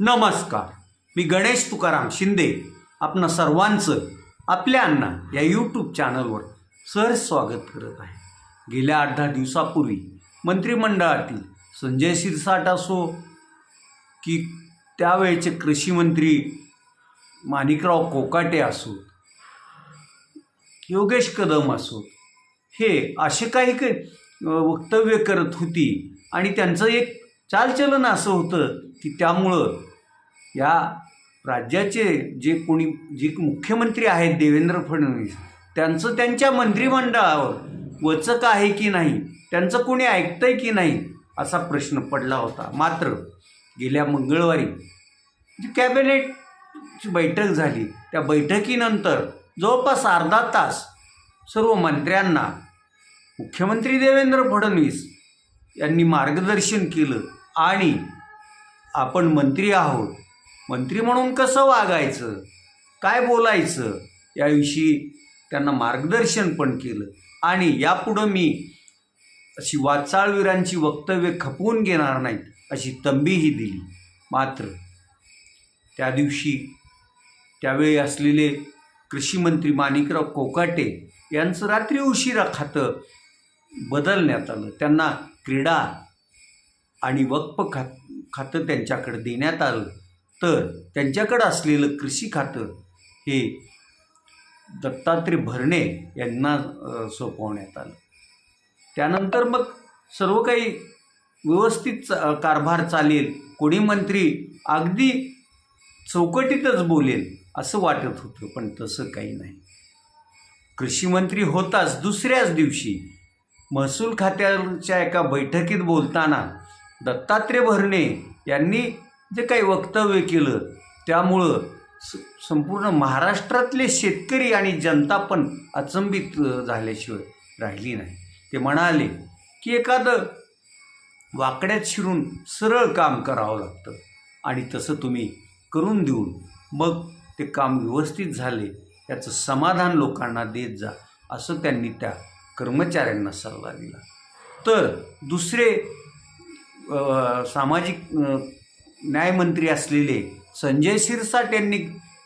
नमस्कार. मी गणेश तुकाराम शिंदे आपणा सर्वांचं आपल्या अण्णा या यूट्यूब चॅनलवर सहज स्वागत करत आहे. गेल्या आठ दहा दिवसापूर्वी मंत्रिमंडळातील संजय शिरसाट असो की त्यावेळचे कृषीमंत्री माणिकराव कोकाटे असोत योगेश कदम असोत हे असे काही काही वक्तव्य करत होती आणि त्यांचं एक चालचलन असं होतं की त्यामुळं या राज्याचे जे कोणी जे मुख्यमंत्री आहेत देवेंद्र फडणवीस त्यांचं त्यांच्या मंत्रिमंडळावर वचक आहे की नाही त्यांचं कोणी ऐकतंय की नाही असा प्रश्न पडला होता. मात्र गेल्या मंगळवारी जी कॅबिनेटची बैठक झाली त्या बैठकीनंतर जवळपास अर्धा तास सर्व मंत्र्यांना मुख्यमंत्री देवेंद्र फडणवीस यांनी मार्गदर्शन केलं आणि आपण मंत्री आहोत मंत्री म्हणून कसं वागायचं? काय बोलायचं? याविषयी त्यांना मार्गदर्शन पण केलं. आणि यापुढं मी अशी वाचाळवीरांची वक्तव्य खपवून घेणार नाहीत अशी तंबीही दिली. मात्र त्या दिवशी त्यावेळी असलेले कृषी मंत्री माणिकराव कोकाटे यांचं रात्री उशिरा खातं बदलण्यात आलं. त्यांना क्रीडा आणि वक्फ खात खातं त्यांच्याकडे देण्यात आलं. तर त्यांच्याकडं असलेलं कृषी खातं हे दत्तात्रय भरणे यांना सोपवण्यात आलं. त्यानंतर मग सर्व काही व्यवस्थित चा- कारभार चालेल कोणी मंत्री अगदी चौकटीतच बोलेल असं वाटत होतं पण तसं काही नाही. कृषी मंत्री होताच दुसऱ्याच दिवशी महसूल खात्याच्या एका बैठकीत बोलताना दत्तात्रय भरणे यांनी जे काही वक्तव्य केलं त्यामुळं स संपूर्ण महाराष्ट्रातले शेतकरी आणि जनता पण अचंबित झाल्याशिवाय राहिली नाही. ते म्हणाले की एखादं वाकड्यात शिरून सरळ काम करावं लागतं आणि तसं तुम्ही करून देऊन मग ते काम व्यवस्थित झाले याचं समाधान लोकांना देत जा असं त्यांनी त्या कर्मचाऱ्यांना सल्ला दिला. तर दुसरे सामाजिक न्यायमंत्री असलेले संजय शिरसाट यांनी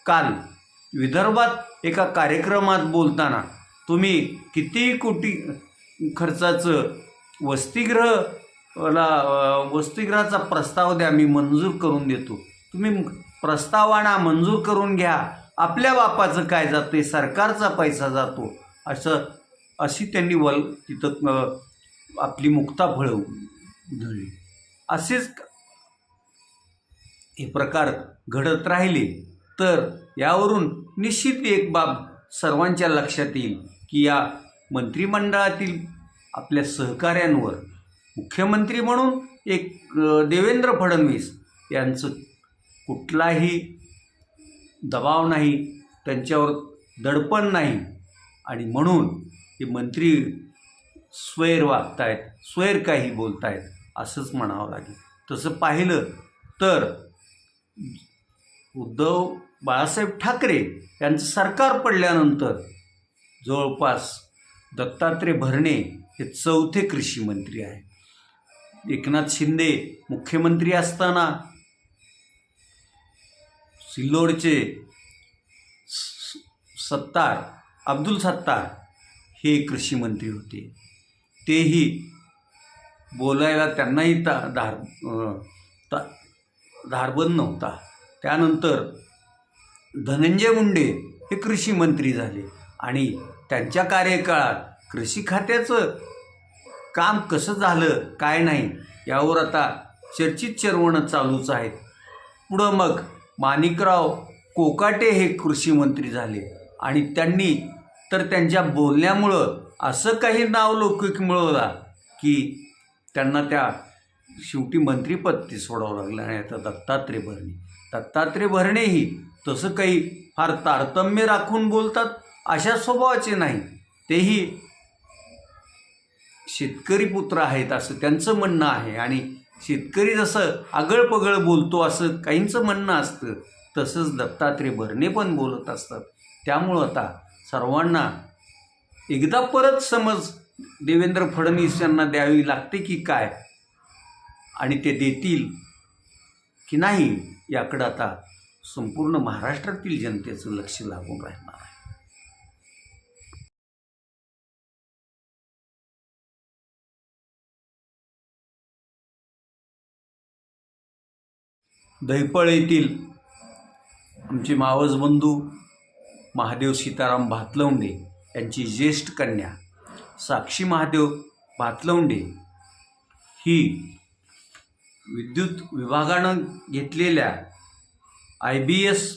काल विदर्भात एका कार्यक्रमात बोलताना तुम्ही कितीही कोटी खर्चाचं वसतिगृह ला वसतिगृहाचा प्रस्ताव द्या मी मंजूर करून देतो. तुम्ही प्रस्ताव आणा मंजूर करून घ्या. आपल्या बापाचं काय जातं? आहे सरकारचा पैसा जातो. असं अशी त्यांनी वल तिथं आपली मुक्ता फळं धरली असेच हे प्रकार घडत राहिले तर यावरून निश्चित एक बाब सर्वांच्या लक्षात येईल की या मंत्रिमंडळातील आपल्या सहकाऱ्यांवर मुख्यमंत्री म्हणून एक देवेंद्र फडणवीस यांचं कुठलाही दबाव नाही त्यांच्यावर दडपण नाही आणि म्हणून हे मंत्री स्वैर वागतायत स्वैर काही बोलतायत असंच म्हणावं लागेल. तसं पाहिलं तर उद्धव बाळासाहेब ठाकरे यांचं सरकार पडल्यानंतर जवळपास दत्तात्रय भरणे हे चौथे कृषी मंत्री आहे एकनाथ शिंदे मुख्यमंत्री असताना सिल्लोडचे स- सत्तार अब्दुल सत्तार हे कृषी मंत्री होते. तेही बोलायला त्यांनाही ता धार धारबंद नव्हता. त्यानंतर धनंजय मुंडे हे कृषी मंत्री झाले आणि त्यांच्या कार्यकाळात कृषी खात्याचं काम कसं झालं काय नाही यावर आता चर्चित चर्वणं चालूच आहेत. पुढं मग माणिकराव कोकाटे हे कृषी मंत्री झाले आणि त्यांनी तर त्यांच्या बोलण्यामुळं असं काही नाव लौकिक मिळवला की त्यांना त्या शेवटी मंत्रीपद ते सोडावं लागलं आणि आता दत्तात्रय भरणे. दत्तात्रय भरणेही तसं काही फार तारतम्य राखून बोलतात अशा स्वभावाचे नाही. तेही शेतकरी पुत्र आहेत असं त्यांचं म्हणणं आहे आणि शेतकरी जसं आगळपगळ बोलतो असं काहींचं म्हणणं असतं तसंच दत्तात्रय भरणे पण बोलत असतात. त्यामुळं आता सर्वांना एकदा परत समज देवेंद्र फडणवीस यांना द्यावी लागते की काय? आणि ते देतील की नाही याकडं आता संपूर्ण महाराष्ट्रातील जनतेचं लक्ष लागून राहणार आहे. दहिपळ येथील आमचे मावज बंधू महादेव सीताराम भातलवंडे यांची ज्येष्ठ कन्या साक्षी महादेव भातलवंडे ही विद्युत विभागानं घेतलेल्या आय बी एस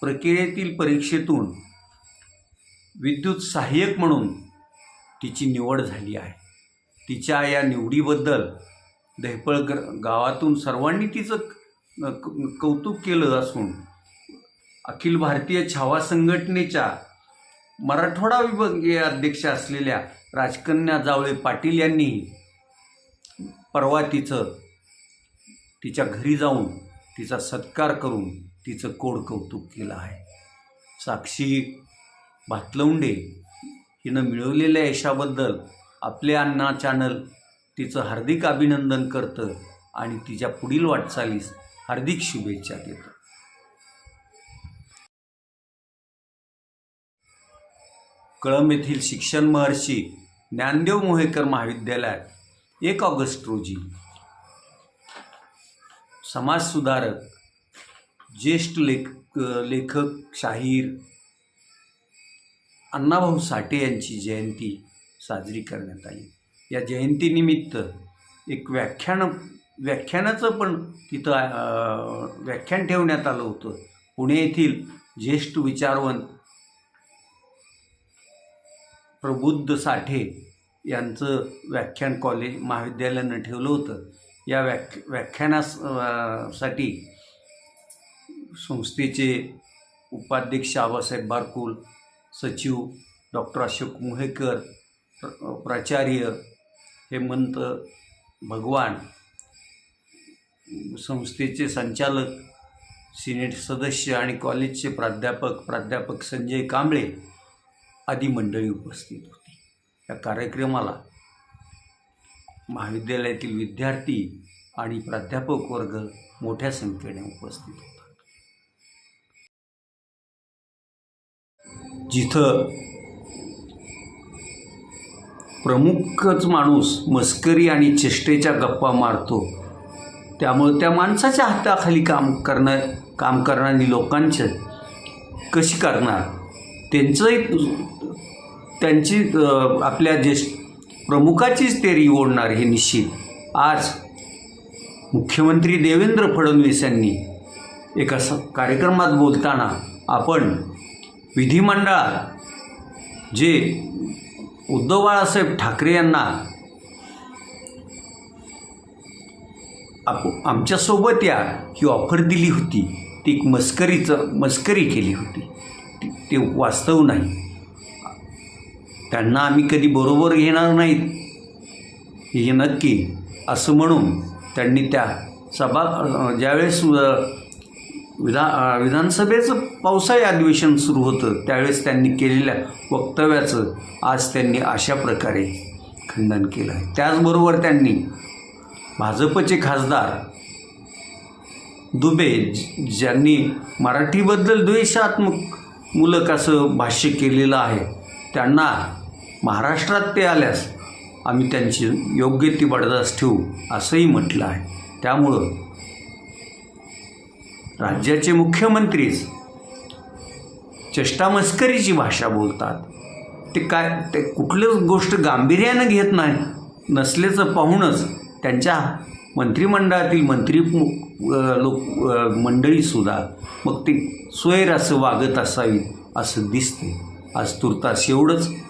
प्रक्रियेतील परीक्षेतून विद्युत सहाय्यक म्हणून तिची निवड झाली आहे. तिच्या या निवडीबद्दल दहपळकर गावातून सर्वांनी तिचं क- कौतुक केलं असून अखिल भारतीय छावा संघटनेच्या मराठवाडा विभागीय अध्यक्ष असलेल्या राजकन्या जावळे पाटील यांनीही परवा तिचं तिच्या घरी जाऊन तिचा सत्कार करून तिचं कोड कौतुक केलं आहे. साक्षी भातलवंडे हिनं मिळवलेल्या यशाबद्दल आपले अण्णा चॅनल तिचं हार्दिक अभिनंदन करतं आणि तिच्या पुढील वाटचालीस हार्दिक शुभेच्छा देतं. कळंब येथील शिक्षण महर्षी ज्ञानदेव मोहेकर महाविद्यालयात एक ऑगस्ट रोजी समाजसुधारक ज्येष्ठ लेख लेखक शाहीर अण्णाभाऊ साठे यांची जयंती साजरी करण्यात आली. या जयंतीनिमित्त एक व्याख्यान व्याख्यानाचं पण तिथं व्याख्यान ठेवण्यात आलं होतं. पुणे येथील ज्येष्ठ विचारवंत प्रबुद्ध साठे यांचं व्याख्यान कॉलेज महाविद्यालयानं ठेवलं होतं. या व्याख व्याख्यानाससाठी संस्थेचे उपाध्यक्ष आबासाहेब बारकुल सचिव डॉक्टर अशोक मोहेकर प्र प्राचार्य हेमंत भगवान संस्थेचे संचालक सिनेट सदस्य आणि कॉलेजचे प्राध्यापक प्राध्यापक संजय कांबळे आदी मंडळी उपस्थित होती. या कार्यक्रमाला महाविद्यालयातील विद्यार्थी आणि प्राध्यापक वर्ग मोठ्या संख्येने उपस्थित होतात. जिथं प्रमुखच माणूस मस्करी आणि चेष्टेच्या गप्पा मारतो त्यामुळे त्या माणसाच्या हाताखाली काम करणं काम करणारी लोकांचं कशी करणार? त्यांचंही त्यांची आपल्या ज्येष्ठ प्रमुखाचीच तेरी ओढणार हे निश्चित. आज मुख्यमंत्री देवेंद्र फडणवीस यांनी एका स कार्यक्रमात बोलताना आपण विधिमंडळात जे उद्धव बाळासाहेब ठाकरे यांना आप आमच्यासोबत या ही ऑफर दिली होती ती एक मस्करीचं मस्करी केली होती ते वास्तव नाही. त्यांना आम्ही कधी बरोबर घेणार नाहीत. हे नक्की असं म्हणून त्यांनी त्या सभा ज्यावेळेस विधा विधानसभेचं पावसाळी अधिवेशन सुरू होतं त्यावेळेस त्यांनी केलेल्या वक्तव्याचं आज त्यांनी अशा प्रकारे खंडन केलं आहे. त्याचबरोबर त्यांनी भाजपचे खासदार दुबे ज्यांनी मराठीबद्दल द्वेषात्मक मूलक असं भाष्य केलेलं आहे त्यांना महाराष्ट्रात ते आल्यास आम्ही त्यांची योग्य ती बडदास ठेवू असंही म्हटलं आहे. त्यामुळं राज्याचे मुख्यमंत्रीच चष्टामस्करीची भाषा बोलतात. ते काय ते कुठलीच गोष्ट गांभीर्यानं घेत नाही नसल्याचं पाहूनच त्यांच्या मंत्रिमंडळातील मंत्री लोक मंडळीसुद्धा मग ते स्वैर असं वागत असावी असं दिसते आज तुर्तास एवढंच